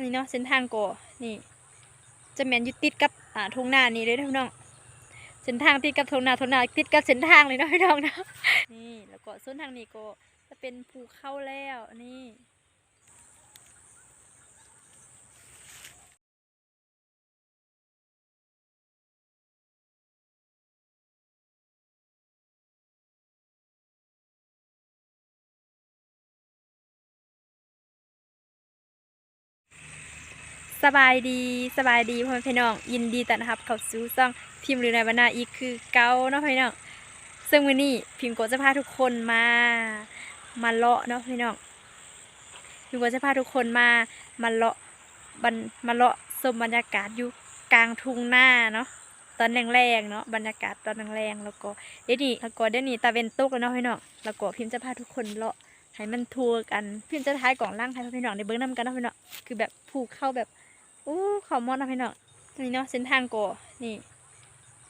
นี่เนาะเส้นทางก็นี่ จะแมนอยู่ติดกับอ่าทุ่งนานี่เลยนะพี่น้องเส้นทางติดกับทุ่งนาทุ่งนาติดกับเส้นทางเลยเนาะพี่น้องเนาะนี่แล้วก็ส้นทางนี้ก็จะเป็นภูเขาแล้วนี่ สบายดีสบายดีพ่อแม่พี่น้อง ยินดีต้อนรับเข้าสู่ซ่องพิมพ์หรือในบรรณาอีกคือเก้าเนาะพี่น้องซึ่งวันนี้พิมพ์ก็จะพาทุกคนมามาเลาะเนาะพี่น้องพิมพ์ก็จะพาทุกคนมามาเลาะบันมาเลาะชมบรรยากาศอยู่กลางทุ่งนาเนาะตอนแรงๆเนาะบรรยากาศตอนแรงๆแล้วก็เดี๋ยวนี้แล้วก็เดี๋ยวนี้ตาเวนตกแล้วเนาะพี่น้องแล้วก็พิมพ์จะพาทุกคนเลาะให้มันทัวร์กันพิมพ์จะท้ายกล่องล่างให้พี่น้องได้เบิ้องนํกันนะพี่น้องคือแบบผูกเข้าแบบ อู้เขามอดนะพี่น้องนี่เนาะเส้นทางก็นี่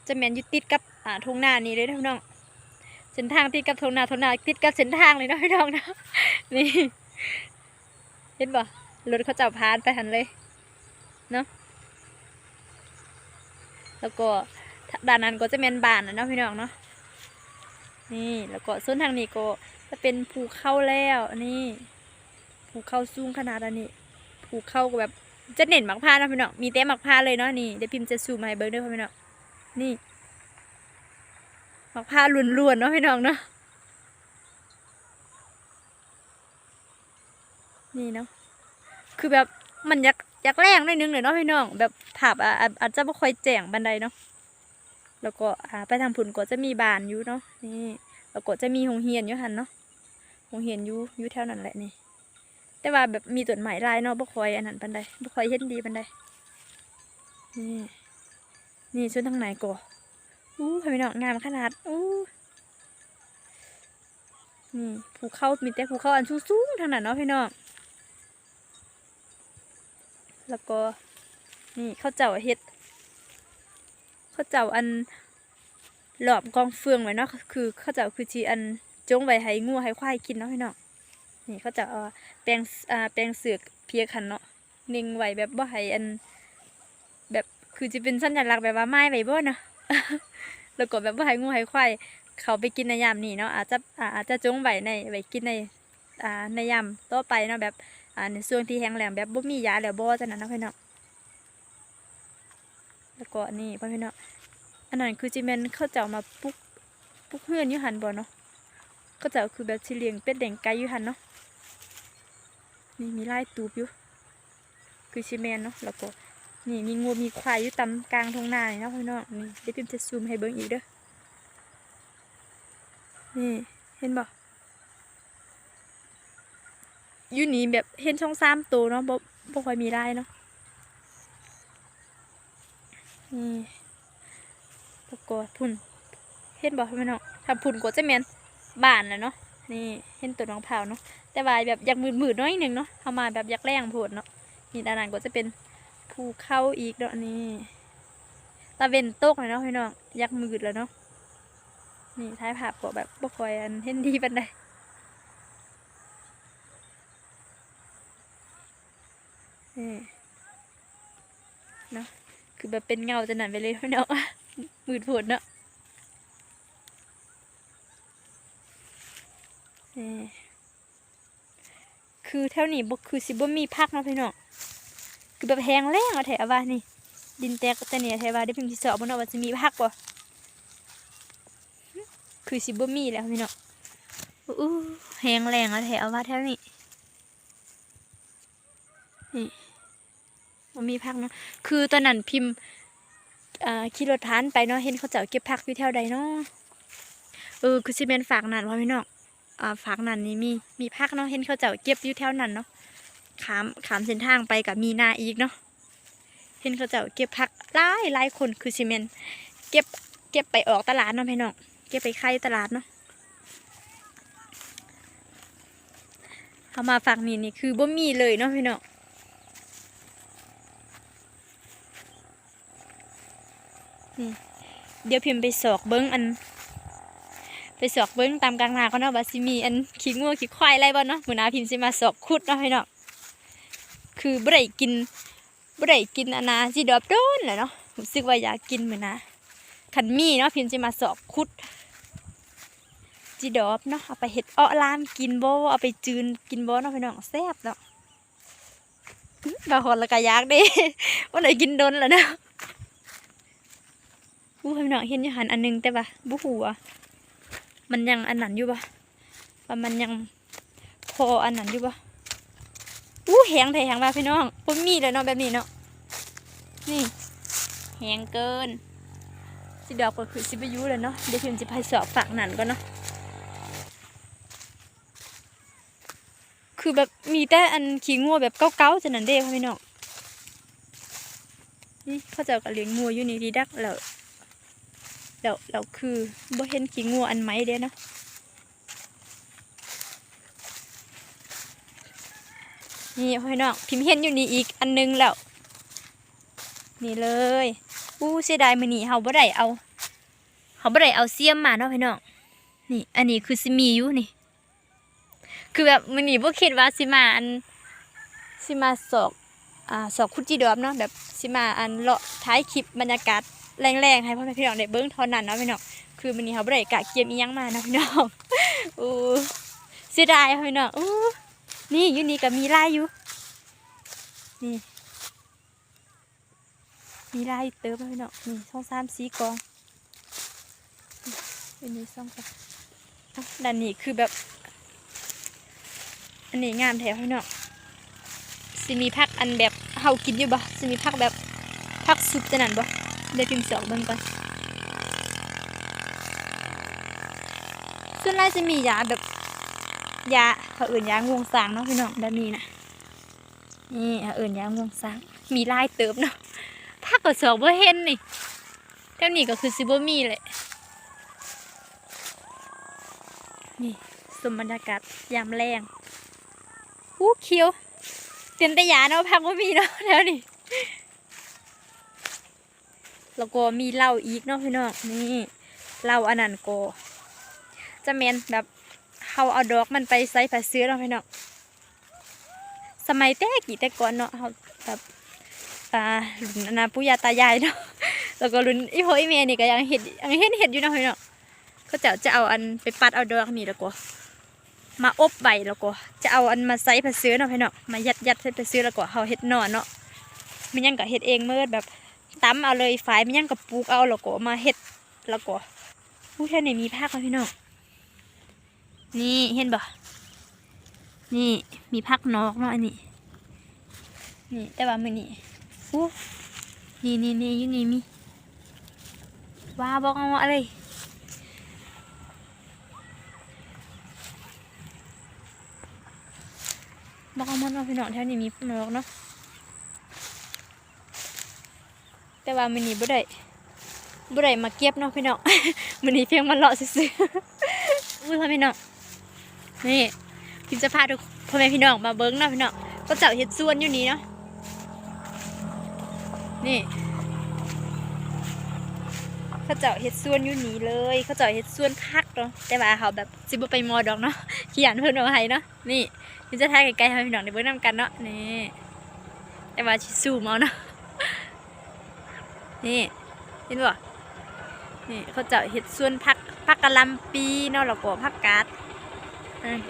จะแมนยู่ติดกับอ่าทุ่งนานี่เลยนะพี่น้องเส้นทางติดกับทุ่งนาทุ่งนาติดกับเส้นทางเลยนะพี่น้องนะนี่เห็นบ่รถเขาจับพานไปหันเลยเนาะแล้วก็ด้านนั้นก็จะเป็นบ้านนะเนาะพี่น้องเนาะนี่แล้วก็ส่วนทางนี้ก็จะเป็นภูเขาแล้วนี่ภูเขาสูงขนาดนนี้ภูเขาก็แบบ จะเน้นหมักผ้านะพี่น้องมีแต่หมักผ้าเลยเนาะนี่เดี๋ยวพิมพ์จะซูมมาให้เบิ้งด้วยพี่น้องนี่หมักผ้าล้วนๆเนาะพี่น้องเนาะนี่เนาะคือแบบมันอยากอยากแรงหน่อยนึงเลยเนาะพี่น้อง แบบภาพอะอาจจะไม่ค่อยแจ้งบันไดเนาะแล้วก็ไปทางผุนก็จะมีบานอยู่เนาะนี่แล้วก็จะมีหงเฮียนอยู่หันเนาะหงเฮียนอยู่อยู่แถวนั้นแหละนี่ แต่ว่าแบบมีต้นไม้ลายเนาะบ่คอยอันนั้นปานใดบ่คอยเห็นดีปานใดนี่นี่ส่วนทางไหนก่ออู้พี่น้องงามขนาดอู้นี่ภูเขามีแต่ภูเขาอันสูงๆทางนั้นเนาะพี่น้องแล้วก็นี่เขาเจ้าเฮ็ดเขาเจ้าอันหลอมกองเฟืองไว้เนาะคือเขาเจ้าคือจีอันจงไว้ให้งูให้ควายกินเนาะพี่น้อง นี่เขาจะเอาแปลงอ่าแปลงเสือกเพียขันเนาะนิ่งไหวแบบบ่ให้อัน แบบคือจะเป็นสัญลักษณ์แบบว่าไม้ไหวบ่เนาะแล้วก็แบบบ่ให้งูให้ควายเขาไปกินในยามนี้เนาะอาจจะอาจจะจงไหวในไหวกินในอ่าในยามต่อไปเนาะแบบอ่าในช่วงที่แห้งแล้งแบบบ่มียาแล้วบ่จังนั้นเนาะพี่เน้องแล้วก็นี่พ่อพี่เน้องอันนั้นคือจิแม่นเขาเจ้ามาปลุกปลุกเฮือนยูหันบ่เนาะเขาเจ้าคือแบบสิเลียงเป็ดเลี้ยงไก่ยูหันเนาะ นี่มีไล่ตูบอยู่ คือชิแมนเนาะแล้วก็นี่มีงูมีควายอยู่ตามกลางทงนาเนาะพี่น้องนี่เดี๋ยวพิมพ์จะซูมให้เบิ้งอีกเด้อนี่เห็นบ่อยู่นี่แบบเห็นช่องสามตัวเนาะบ่บ่ค่อยมีไล่เนาะนี่แล้วก็พุ่นเห็นบ่พี่น้องถ้าพุ่นก็จะแมนบานแหละเนาะ นี่เห็นตัวน้องเผาวเนาะแต่ว่าแบบอยากมืดๆหน้อยหนึ่งเนาะเข้ามาแบบอยากแรงโผดเนาะนี่ด้านนั้นก็จะเป็นภูเขาอีกเนาะนี่ตะเวนตกเลยเนาะพี่น้องอยากมืดแล้วเนาะนี่ท้ายภาพก็แบบบ่คอยอันเห็นดีปานใดนี่เนาะคือแบบเป็นเงาจะหนันไปเลยพี่น้องมืดโผดเนาะ นี่คือแถวนี้บ่คือสิบ่มีพักเนาะพี่น้องคือแบบแห้งแล้งเอาแถวว่านี่ ดินแตกแต่เนี่ยแถวว่าได้เพิ่งสิสอบบ่เนาะว่าสิมีพักบ่คือสิบ่มีแล้วพี่น้องอู้แห้งแล้งเอาแถวว่าแถวนี้นี่บ่มีพักเนาะคือตอนนั้นพิมพ์อ่าขี่รถทานไปเนาะเห็นเขาเจ้าเก็บผักอยู่แถวใดเนาะเออคือสิแม่นฝากนั่นว่าพี่น้อง ฝากนั่นนี่มีมีพักเนาะเห็นเขาเจ้าเก็บอยู่แถวนั้นเนาะขามขามเส้นทางไปกับมีนาอีกเนาะเห็นเขาเจ้าเก็บพักหลายหลายคนคือซีเมนเก็บเก็บไปออกตลาดเนาะพี่น้องเก็บไปขายตลาดเนาะเขามาฝากนี่นี่คือบ่มีเลยเนาะพี่น้องนี่เดี๋ยวพิมพ์ไปสอกเบิ้งอัน ไปสอกเบิ้งตามกลางนาเขาเนาะว่าสิมีอันขี้งูขี้ควายไรบ่เนาะมือนาพิมพ์สิมาสอกขุดเนาะพี่น้องคืคือบ่ได้กินบ่ได้กินอันนาสิดอบโดนแหละเนาะรู้สึกว่าอยากกินเหมือนนะคันมีเนาะพิมพ์สิมาสอบคุดจีดอบเนาะเอาไปเฮ็ดอ้อลามกินบ่เอาไปจืนกินบ่เนาะพี่น้องแซ่บเนาะอื้อบางคนละก็อยากเด้ว่าได้กินโดนแล้วเนาะอู้พี่น้องเห็นอยู่หันอันหนึงแต่ว่าบ่ฮู้ว่า มันยังอันนั้นอยู่บ่ว่ามันยังพออันนั้นอยู่บ่อู้แหงแท้แหงว่าพี่น้องบ่มีเลยเนาะแบบนี้เนาะนี่แหงเกินสิดอกก็คือสิบยูเลยเนาะเดี๋ยวพิมจะไปสอบฝากหนันก่อนเนาะคือแบบมีแต่อันขี้งัวแบบเก้าๆจะนั่นเด้พ่อพี่น้องนี่เขาเจ้าก็เลี้ยงงัวอยู่นี่ดีดักแล้ว แล้วแล้วคือบ่เห็นขี้งัวอันไหมเด้เนาะนี่พ่อน้องพิมพ์เห็นอยู่นี่อีกอันนึงแล้ว นี่เลยอู้เสียดายมือนี้เฮาบ่ได้เอาเฮาบ่ได้เอาเสียมมาเนาะพี่น้องนี่ อันนี้คือสิมีอยู่นี่ คือแบบมือนี้บ่คิดว่าสิมาอันสิมาสอกอ่าสอกคุจิดอมเนาะแบบสิมาอันเลาะท้ายคลิปบรรยากาศ แรงๆให้พ่อแม่พี่น้องได้เบิ่งเท่านั้นเนาะพี่น้องคือมื้อนี้เฮาบ่ได้กะเกียมอียังมานะพี่น้องอู้เสียดายพี่น้องอู้นี่อยู่นี่ก็มีลายอยู่นี่มีลายเติมพี่น้องนี่ช่องสามสีกองอันนี้ช่องกันอะด้านนี้คือแบบอันนี้งามแถวพี่น้องสิมีพักอันแบบเฮากินอยู่บ่สิมีพักแบบพักซุปจะนั่นบ่ เดี๋ยวพิมพ์สองเบิ่งก่อนส่วนไรจะมียาแบบยาเขาอื่นยางวงสางเนาะพี่น้องด้านนี้นะนี่เขาอื่นยางวงสางมีลายเติมเนาะถ้ากิดสองบ่เห็นนี่เท่านี้ก็คือซิบมีเลยนี่สมบรรยากาศยามแรงอู้เขียวเต็มแต่ยาเนาะพักว่ามีเนาะแล้วนี่ แล้วก็มีเหล้าอีกเนาะพี่น้องนี่เหล้าอันนั้นก็จะแมนแบบเขาเอาดอกมันไปใส่ผ้าเสื้อเนาะพี่น้องสมัยแต่กี่แต่ก่อนเนาะเขาแบบอ่ารุ่นนาปุยาตายายเนาะแล้วก็รุ่นอีพ่ออีเมนี่ก็ยังเห็ดยังเห็นเห็ดอยู่เนาะพี่เนาะเขาจะจะเอาอันไปปัดเอาดอกนี่แล้วก็มาอบใบแล้วก็จะเอาอันมาใส่ผ้าเสื้อเนาะพี่เนาะมายัดยัดใส่ผ้าเสื้อแล้วก็เขาเห็ดหนอนเนาะมันยังก็เห็ดเองเมื่อแบบ ตำเอาเลยฝายมันยังก็ปลูกเอาแล้วก็มาเห็ดแล้วก็ผู้แท่นี่มีผักค่ะพี่น้องนี่เห็นบ่นี่มีผักนอกเนาะอันนี้ นี่แต่ว่ามือนี่อู้นี่นี่นี่อยู่นี่มีว้าบอกเอาอะไรบอกเอามันว่าพี่น้องแถวนี้มีพวกนกเนาะ แต่ว่ามันนี่บ่ได้บ่ได้มาเก็บเนาะพี่น้องมันนี่เพียงมาเลาะซื่อๆอุ้ยพ่อพี่น้องนี่พิมจะพาทุกพ่อแม่พี่น้องมาเบิ้งเนาะพี่น้องก็เจ้าเฮ็ดสวนอยู่นี่เนาะนี่เขาเจ้าเฮ็ดส่วนอยู่นี่เลยเขาเจ้าเฮ็ดส่วนพักเนาะแต่ว่าเขาแบบสิบไปมอดอกเนาะขี้ยานเพิ่นเอาให้เนาะนี่นี่จะถ่ายไกลๆให้พี่น้องได้เบิ่งนํกันเนาะนี่แต่ว่าสิซูมเอาเนาะ นี่เห็นบ่นี่เขาเจ้าเฮ็ดส่วนพักพักกะลำปีเนาะแล้วก็พักกาด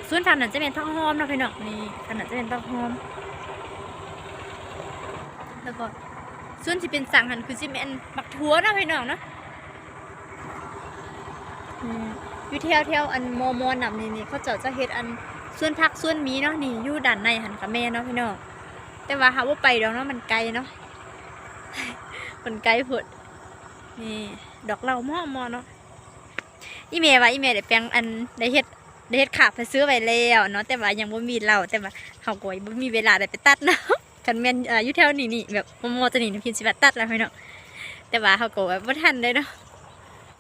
ส่วนทางนั้นจะเป็นพักหอมเนาะพี่น้องนี่ทางนั้นจะเป็นพักหอม แล้วก็ส่วนที่เป็นสั่งหันคือสิเป็นมักทัวเนาะพี่น้องเนาะอยู่เที่ยวเที่ยวอันมอมอนํนี่นี่เขาเจ้าจะเฮ็ดอันส่วนผักส่วนมีเนาะนี่อยู่ด้านในหันกับแม่เนาะพี่น้องแต่ว่าหาว่าไปดอกเนาะมันไกลเนาะ มันไกลผุดนี่ดอกเหล่ามอมอเนาะอีเมลว่าอีเมลได้แปลงอันได้เฮ็ดได้เฮ็ดขาไปซื้อไปแล้วเนาะแต่ว่ายังบ่มีเหล่าแต่ว่าเขากวยบ่มีเวลาได้ไปตัดเนาะกันแม่นอ่ออยู่แถวนี้นี่แบบมอมอจะนี่พิมพ์สิบตัดแล้วพี่เนาะแต่ว่าเขาก็แบบบ่ทันเลยเนาะ